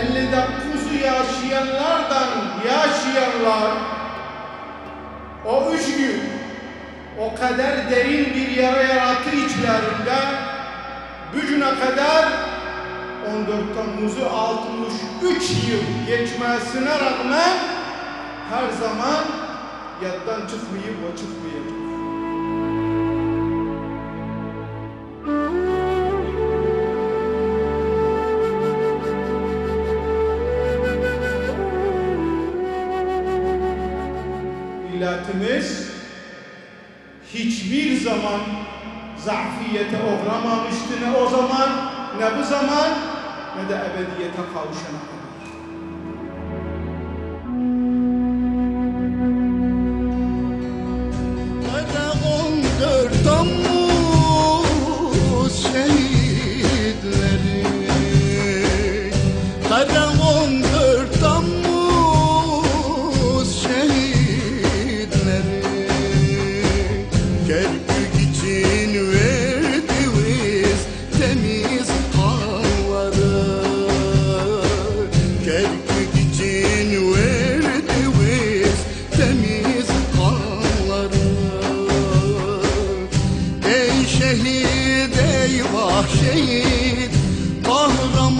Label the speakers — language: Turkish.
Speaker 1: 59'u yaşayanlardan yaşayanlar o üç gün o kadar derin bir yara yarattı içlerinde bugüne kadar 14 Temmuz'u 63 yıl geçmesine rağmen her zaman yattan çıkmayıp o çıkmayıp milletimiz hiçbir zaman zafiyete uğramamıştı ne o zaman ne bu zaman ne de ebediyete kavuşana kadar.
Speaker 2: İçin verdiğimiz temiz kanları Kerkük için temiz kanları Ey şehit ey vah şehit Bahra